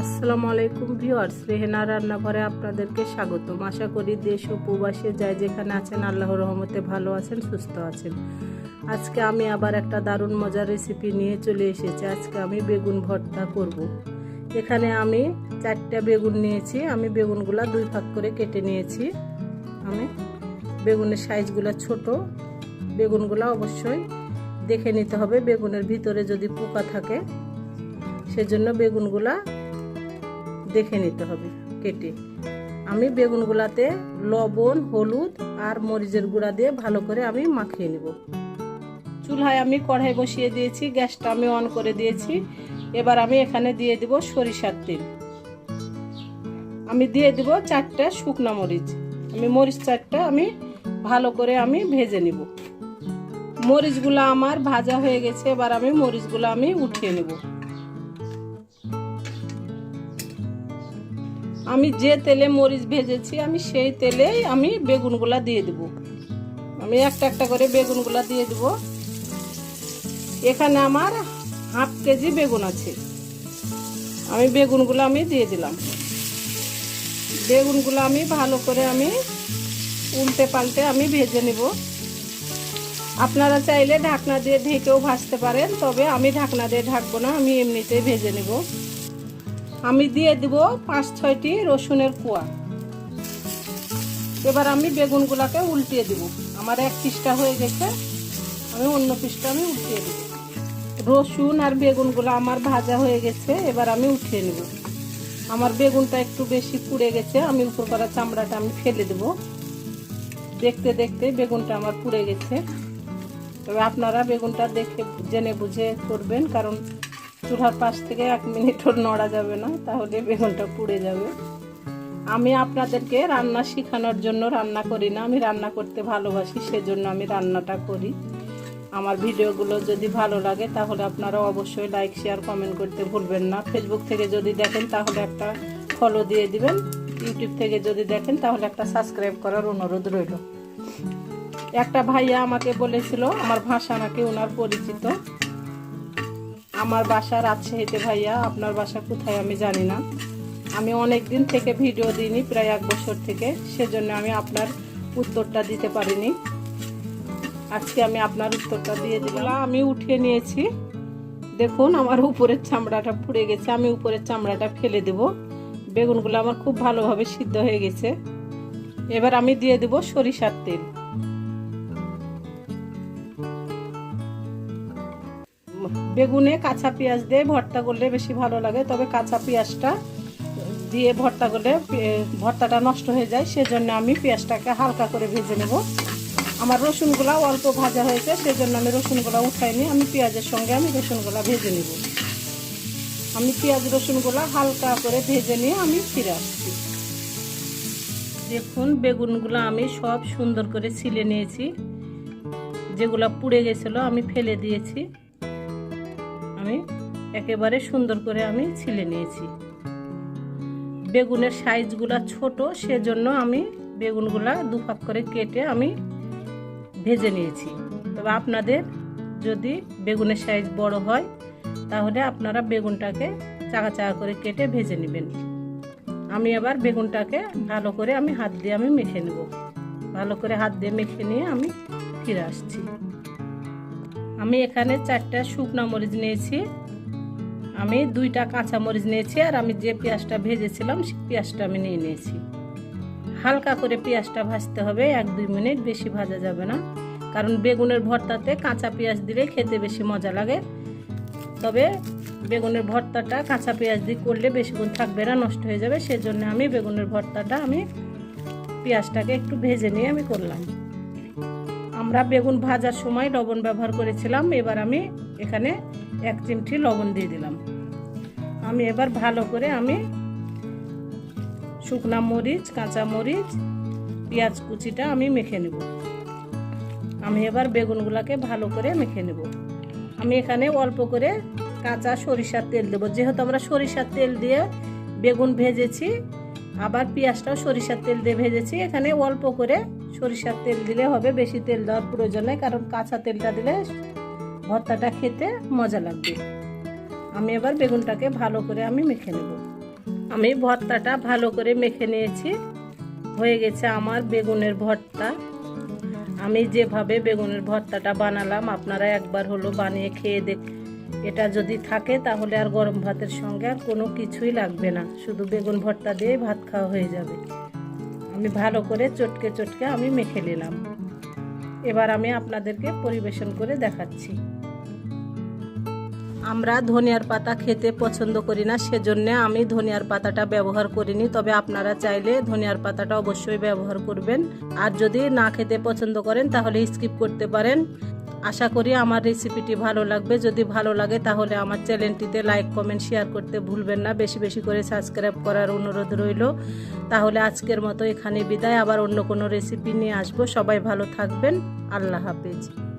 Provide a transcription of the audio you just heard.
আসসালামু আলাইকুম ভিউয়ার্স, রেহেনা রান্নাঘরে আপনাদেরকে স্বাগতম। আশা করি দেশ ও প্রবাসে যাই যেখানে আছেন, আল্লাহর রহমতে ভালো আছেন, সুস্থ আছেন। আজকে আমি আবার একটা দারুণ মজার রেসিপি নিয়ে চলে এসেছি। আজকে আমি বেগুন ভর্তা করব। এখানে আমি চারটা বেগুন নিয়েছি। আমি বেগুনগুলা দুই ভাগ করে কেটে নিয়েছি। আমি বেগুনের সাইজগুলো ছোট। বেগুনগুলো অবশ্যই দেখে নিতে হবে। বেগুনের ভিতরে যদি পোকা থাকে, সেজন্য বেগুনগুলা দেখে নিতে হবে, কেটে। আমি বেগুনগুলাতে লবণ, হলুদ আর মরিচের গুঁড়া দিয়ে ভালো করে আমি মাখিয়ে নিব। চুলহায় আমি কড়াই বসিয়ে দিয়েছি, গ্যাসটা আমি অন করে দিয়েছি। এবার আমি এখানে দিয়ে দিব সরিষার তেল। আমি দিয়ে দিব চারটা শুকনা মরিচ। আমি মরিচ চারটা আমি ভালো করে আমি ভেজে নিব। মরিচগুলো আমার ভাজা হয়ে গেছে, এবার আমি মরিচগুলো আমি উঠিয়ে নেব। আমি যে তেলে মরিচ ভেজেছি, আমি সেই তেলেই আমি বেগুনগুলা দিয়ে দেব। আমি একটা একটা করে বেগুনগুলা দিয়ে দেব। এখানে আমার হাফ কেজি বেগুন আছে। আমি বেগুনগুলো আমি দিয়ে দিলাম। বেগুনগুলো আমি ভালো করে আমি উল্টে পাল্টে আমি ভেজে নেব। আপনারা চাইলে ঢাকনা দিয়ে ঢেকেও ভাজতে পারেন, তবে আমি ঢাকনা দিয়ে ঢাকবো না, আমি এমনিতেই ভেজে নেব। আমি দিয়ে দিব পাঁচ, ছয়টি রসুনের কুয়া। এবার আমি বেগুনগুলাকে উল্টিয়ে দিব। আমার এক পিসটা হয়ে গেছে, আমি অন্য পিসটা আমি উল্টিয়ে দেব। রসুন আর বেগুনগুলো আমার ভাজা হয়ে গেছে, এবার আমি উঠিয়ে নেব। আমার বেগুনটা একটু বেশি পুড়ে গেছে, আমি উপর করা চামড়াটা আমি ফেলে দেব। দেখতে দেখতে বেগুনটা আমার পুড়ে গেছে। তবে আপনারা বেগুনটা দেখে জেনে বুঝে করবেন, কারণ চুলার পাশ থেকে এক মিনিটও নড়া যাবে না, তাহলে বেগুনটা পুড়ে যাবে। আমি আপনাদেরকে রান্না শেখানোর জন্য রান্না করি না, আমি রান্না করতে ভালোবাসি, সেজন্য আমি রান্নাটা করি। আমার ভিডিওগুলো যদি ভালো লাগে, তাহলে আপনারা অবশ্যই লাইক শেয়ার কমেন্ট করতে ভুলবেন না। ফেসবুক থেকে যদি দেখেন, তাহলে একটা ফলো দিয়ে দিবেন। ইউটিউব থেকে যদি দেখেন, তাহলে একটা সাবস্ক্রাইব করার অনুরোধ রইল। একটা ভাইয়া আমাকে বলেছিল, আমার ভাষা নাকি ওনার পরিচিত। আমার বাসা রাজশাহীতে ভাইয়া, আপনার বাসা কোথায় আমি জানি না। আমি অনেক দিন থেকে ভিডিও দিইনি, প্রায় এক বছর থেকে। সেজন্য আমি আপনার উত্তরটা দিতে পারিনি। আজকে আমি আপনার উত্তরটা দিয়ে দিলাম। আমি উঠিয়ে নিয়েছি। দেখুন, আমার উপরের চামড়াটা পুড়ে গেছে। আমি উপরের চামড়াটা ফেলে দেব। বেগুনগুলো আমার খুব ভালোভাবে সিদ্ধ হয়ে গেছে। এবার আমি দিয়ে দেব সরিষার তেল। বেগুনে কাঁচা পেঁয়াজ দিয়ে ভর্তা করলে বেশি ভালো লাগে, তবে কাঁচা পেঁয়াজটা দিয়ে ভর্তা করলে ভর্তাটা নষ্ট হয়ে যায়, সেজন্য আমি পেঁয়াজটাকে হালকা করে ভেজে নেব। আমার রসুনগুলা অল্প ভাজা হয়েছে, সেজন্য আমি রসুনগুলা উঠাইনি, আমি পেঁয়াজের সঙ্গে আমি রসুনগুলা ভেজে নেব। আমি পেঁয়াজ, রসুনগুলা হালকা করে ভেজে নিয়ে আমি ফিরে আসছি। দেখুন, বেগুনগুলো আমি সব সুন্দর করে ছিলে নিয়েছি। যেগুলো পুড়ে গেছিল, আমি ফেলে দিয়েছি। আমি একেবারে সুন্দর করে আমি ছিলে নিয়েছি। বেগুনের সাইজগুলো ছোট, সেজন্য আমি বেগুনগুলা দুভাগ করে কেটে আমি ভেজে নিয়েছি। তবে আপনাদের যদি বেগুনের সাইজ বড় হয়, তাহলে আপনারা বেগুনটাকে চাকা চাকা করে কেটে ভেজে নেবেন। আমি আবার বেগুনটাকে ভালো করে আমি হাত দিয়ে আমি মেখে নেব। ভালো করে হাত দিয়ে মেখে নিয়ে আমি ফিরে আসছি। আমি এখানে চারটা শুকনা মরিচ নিয়েছি। আমি দুইটা কাঁচা মরিচ নিয়েছি আর আমি যে পেঁয়াজটা ভেজেছিলাম সেই পেঁয়াজটা আমি নিয়ে নিয়েছি। হালকা করে পেঁয়াজটা ভাজতে হবে, এক দুই মিনিট বেশি ভাজা যাবে না। কারণ বেগুনের ভর্তাতে কাঁচা পেঁয়াজ দিলে খেতে বেশি মজা লাগে। তবে বেগুনের ভর্তাটা কাঁচা পেঁয়াজ দিয়ে করলে বেশিক্ষণ থাকবে না, নষ্ট হয়ে যাবে। সেজন্য আমি বেগুনের ভর্তাটা আমি পেঁয়াজটাকে একটু ভেজে নিয়ে আমি করলাম। আমরা বেগুন ভাজার সময় লবণ ব্যবহার করেছিলাম। এবার আমি এখানে এক চিমটি লবণ দিয়ে দিলাম। আমি এবার ভালো করে আমি শুকনা মরিচ, কাঁচা মরিচ, পেঁয়াজ কুচিটা আমি মেখে নেব। আমি এবার বেগুনগুলোকে ভালো করে মেখে নেব। আমি এখানে অল্প করে কাঁচা সরিষার তেল দেবো। যেহেতু আমরা সরিষার তেল দিয়ে বেগুন ভেজেছি আবার পেঁয়াজটাও সরিষার তেল দিয়ে ভেজেছি। এখানে অল্প করে সরিষার তেল দিলে হবে, বেশি তেল দেওয়ার প্রয়োজন নেই, কারণ কাঁচা তেলটা দিলে ভর্তাটা খেতে মজা লাগবে। আমি এবার বেগুনটাকে ভালো করে আমি মেখে নেব। আমি ভর্তাটা ভালো করে মেখে নিয়েছি। হয়ে গেছে আমার বেগুনের ভর্তা। আমি যেভাবে বেগুনের ভর্তাটা বানালাম, আপনারা একবার হলো বানিয়ে খেয়ে দেখ এটা যদি থাকে তাহলে আর গরম ভাতের সঙ্গে আর কোনো কিছুই লাগবে না। শুধু বেগুন ভর্তা দিয়ে ভাত খাওয়া হয়ে যাবে। আমি ভালো করে চটকে চটকে আমি মেখে নিলাম। এবার আমি আপনাদেরকে পরিবেশন করে দেখাচ্ছি। আমরা ধনিয়ার পাতা খেতে পছন্দ করি না, সেজন্য আমি ধনিয়ার পাতাটা ব্যবহার করিনি। তবে আপনারা চাইলে ধনিয়ার পাতাটা অবশ্যই ব্যবহার করবেন। আর যদি না খেতে পছন্দ করেন, তাহলে স্কিপ করতে পারেন। আশা করি আমার রেসিপিটি ভালো লাগবে। যদি ভালো লাগে তাহলে আমার চ্যানেলটিতে লাইক কমেন্ট শেয়ার করতে ভুলবেন না। বেশি বেশি করে সাবস্ক্রাইব করার অনুরোধ রইল। তাহলে আজকের মতো এখানে বিদায়। আবার অন্য কোনো রেসিপি নিয়ে আসব। সবাই ভালো থাকবেন। আল্লাহ হাফেজ।